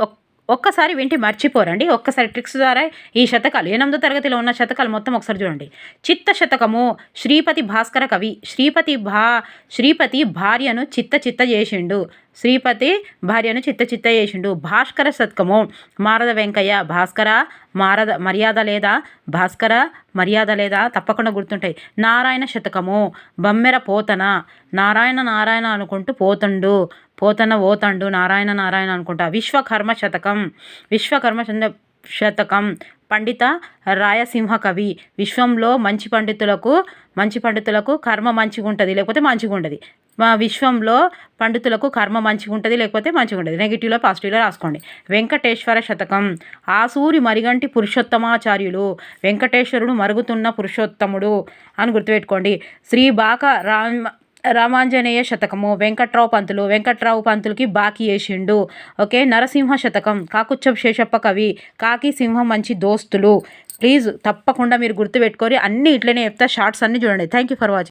ఒక్- ఒక్కసారి వింటి మర్చిపోరండి. ఒక్కసారి ట్రిక్స్ ద్వారా ఈ శతకాలు ఎనిమిదో తరగతిలో ఉన్న శతకాలు మొత్తం ఒకసారి చూడండి. చిత్త శతకము శ్రీపతి భాస్కర కవి శ్రీపతి భా శ్రీపతి భార్యను చిత్త చిత్త చేసిండు. శ్రీపతి భార్యను చిత్త చిత్త చేసిండు. భాస్కర శతకము మారద వెంకయ్య భాస్కర మారద మర్యాద లేదా? భాస్కర మర్యాద లేదా? తప్పకుండా గుర్తుంటాయి. నారాయణ శతకము. బమ్మెర పోతన. నారాయణ నారాయణ అనుకుంటూ పోతండు. పోతన పోతండు. నారాయణ నారాయణ అనుకుంటా. విశ్వకర్మ శతకం. విశ్వకర్మ చంద్ర శతకం. పండిత రాయసింహ కవి విశ్వంలో మంచి పండితులకు మంచి పండితులకు కర్మ మంచిగా ఉంటుంది లేకపోతే మంచిగా ఉండదు మా విశ్వంలో పండితులకు కర్మ మంచిగా ఉంటుంది లేకపోతే మంచిగా ఉండదు నెగిటివ్లో పాజిటివ్లో రాసుకోండి. వెంకటేశ్వర శతకం. ఆసూరి మరిగంటి పురుషోత్తమాచార్యులు. వెంకటేశ్వరుడు మరుగుతున్న పురుషోత్తముడు అని గుర్తుపెట్టుకోండి. శ్రీ బాక రామ రామాంజనేయ శతకము వెంకట్రావు పంతులు వెంకట్రావు పంతులకి బాకీ వేసిండు. ఓకే? నరసింహ శతకం కాకుచ్చం శేషప్ప కవి కాకి సింహం మంచి దోస్తులు. ప్లీజ్ తప్పకుండా మీరు గుర్తుపెట్టుకొని అన్నీ ఇట్లనే చెప్తా షార్ట్స్ అన్నీ చూడండి. Thank you for watching